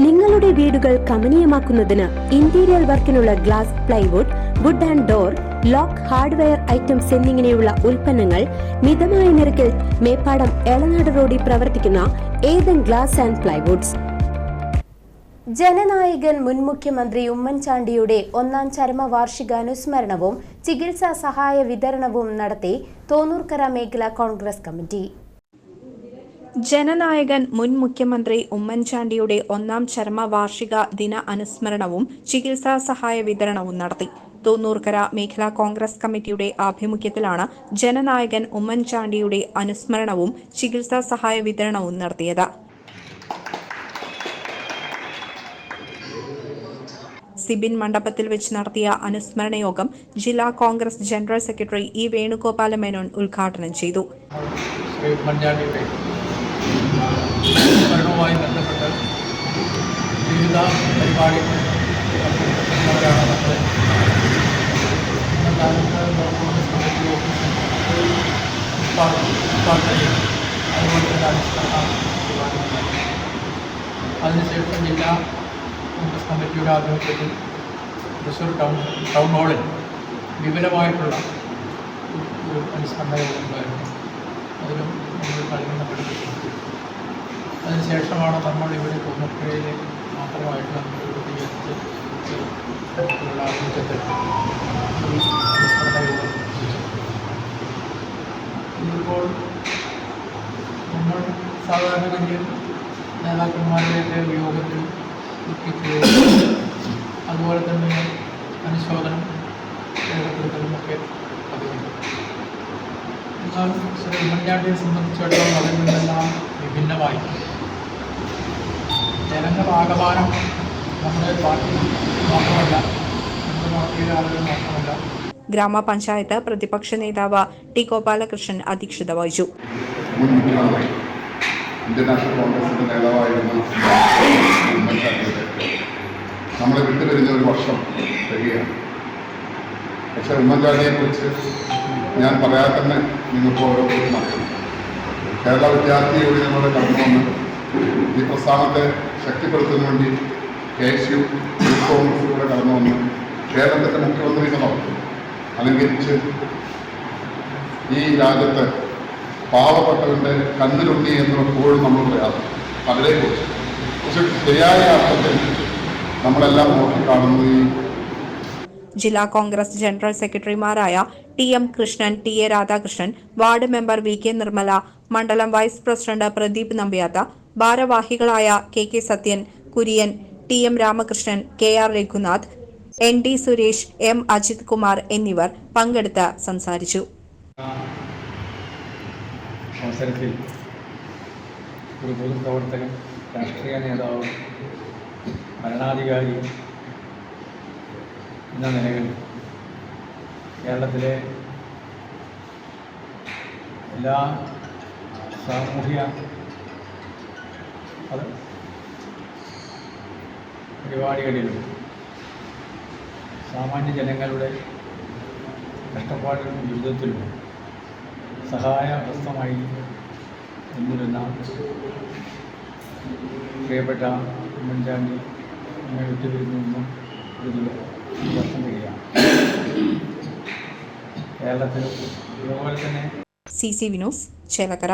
നിങ്ങളുടെ വീടുകൾ കമനീയമാക്കുന്നതിന് interior വർക്കിനുള്ള glass plywood wood and door lock hardware items എന്നിങ്ങനെയുള്ള ഉൽപ്പന്നങ്ങൾ മിതമായ നിരക്കിൽ മേപ്പാടം എളനാട് റോഡിൽ പ്രവർത്തിക്കുന്ന ഏതൻ ഗ്ലാസ് ആൻഡ് പ്ലൈവുഡ്സ് ജനനായകൻ മുൻ മുഖ്യമന്ത്രി ഉമ്മൻചാണ്ടിയുടെ ഒന്നാം ചരമവാർഷികാനുസ്മരണവും ചികിത്സാ സഹായ വിതരണവും നടത്തി തോന്നൂർക്കര മേഖല കോൺഗ്രസ് കമ്മിറ്റി. ജനനായകൻ മുൻ മുഖ്യമന്ത്രി ഉമ്മൻചാണ്ടിയുടെ ഒന്നാം ചരമവാർഷിക ദിന അനുസ്മരണവും ചികിത്സാ സഹായ വിതരണവും നടത്തി. തൊണ്ണൂർക്കര മേഖലാ കോൺഗ്രസ് കമ്മിറ്റിയുടെ ആഭിമുഖ്യത്തിലാണ് ജനനായകൻ ഉമ്മൻചാണ്ടിയുടെ അനുസ്മരണവും ചികിത്സാ സഹായ വിതരണവും നടത്തിയത്. സിബിൻ മണ്ഡപത്തിൽ വെച്ച് നടത്തിയ അനുസ്മരണ യോഗം ജില്ലാ Congress general secretary E Venugopala Menon ഉദ്ഘാടനം ചെയ്തു. ഭരണവുമായി ബന്ധപ്പെട്ട് വിവിധ പരിപാടികൾ അതിനുശേഷം ജില്ലാ കോൺഗ്രസ് കമ്മിറ്റിയുടെ ആഭിമുഖ്യത്തിൽ തൃശ്ശൂർ ടൗൺ ടൗൺ ഹാളിൽ വിപുലമായിട്ടുള്ള ഒരു അനുസ്മരണ യോഗം ഉണ്ടായിരുന്നു. അതിലും നമ്മൾ പഠിപ്പിച്ചു അതിനുശേഷമാണ് നമ്മൾ ഇവിടെ തൊണ്ണൂറ്റേഴിൽ മാത്രമായിട്ട് നമ്മൾ രൂപീകരിച്ച് വെച്ചു. ഇതിപ്പോൾ നമ്മൾ സാധാരണഗതിയിൽ നേതാക്കന്മാരുടെയൊക്കെ യോഗത്തിൽ ദുഃഖിക്കുകയും അതുപോലെ തന്നെ അനുശോചനം രേഖപ്പെടുത്തലുമൊക്കെ പതിവുണ്ട് എന്നാൽ ശ്രീ ഉമ്മൻചാണ്ടിയെ സംബന്ധിച്ചിടത്തോളം അതിൽ നിന്നെല്ലാം വിഭിന്നമായി ജനങ്ങളാകമാനം നമ്മുടെ പാർട്ടി മാത്രമല്ല നമ്മുടെ പാർട്ടിയിലെ ആളുകൾ മാത്രമല്ല. ഗ്രാമപഞ്ചായത്ത് പ്രതിപക്ഷ നേതാവ് ടി ഗോപാലകൃഷ്ണൻ അധ്യക്ഷത വഹിച്ചു. ഇന്ത്യൻ നാഷണൽ കോൺഗ്രസിന്റെ നേതാവായിരുന്ന നമ്മളെ വിട്ടുപിരിഞ്ഞ ഒരു വർഷം കഴിയാണ് പക്ഷെ ഉമ്മൻചാണ്ടിയെ കുറിച്ച് ഞാൻ പറയാതെ തന്നെ നിങ്ങൾക്ക് ഓരോ കേരള വിദ്യാർത്ഥി യൂണിയനോട് കടന്നു വന്ന് ഈ പ്രസ്ഥാനത്തെ ശക്തിപ്പെടുത്തുന്നതിന് വേണ്ടി കെ എസ് യു യൂത്ത് കോൺഗ്രസിലൂടെ കടന്നു വന്ന് കേരളത്തിന്റെ മുഖ്യമന്ത്രി എന്ന അലങ്കരിച്ച് ഈ രാജ്യത്ത് പാവപ്പെട്ടവന്റെ കണ്ണിലുണ്ണി എന്ന് എപ്പോഴും നമ്മൾ പറയാറ്. അവരെക്കുറിച്ച് പക്ഷെ ശരിയായ അർത്ഥത്തിൽ നമ്മളെല്ലാം നോക്കിക്കാണുന്നത് ഈ ജില്ലാ കോൺഗ്രസ് ജനറൽ സെക്രട്ടറിമാരായ T M Krishnan T A Radhakrishnan ward member V K Nirmala മണ്ഡലം വൈസ് പ്രസിഡന്റ് പ്രദീപ് നമ്പ്യാത്ത ഭാരവാഹികളായ K K Sathyan Kurian T M Ramakrishnan K R Raghunath N D Suresh M Ajith Kumar എന്നിവർ പങ്കെടുത്ത് സംസാരിച്ചു. അവസരത്തിൽ ഒരു പൊതുപ്രവർത്തകൻ രാഷ്ട്രീയ നേതാവ് ഭരണാധികാരി എന്ന നിലയിൽ കേരളത്തിലെ എല്ലാ സാമൂഹ്യ അത് പരിപാടികളിലും സാമാന്യ ജനങ്ങളുടെ കഷ്ടപ്പാടിലും ജീവിതത്തിലും സഹായ ഹസ്തമായി നിന്നിരുന്ന പ്രിയപ്പെട്ട ഉമ്മൻചാണ്ടി അങ്ങനെ വിട്ടുപിരിഞ്ഞെന്നും ഇതിൽ വർഷം ചെയ്യാം കേരളത്തിൽ ഇതുപോലെ തന്നെ സി സി വിനോസ് ചേലക്കര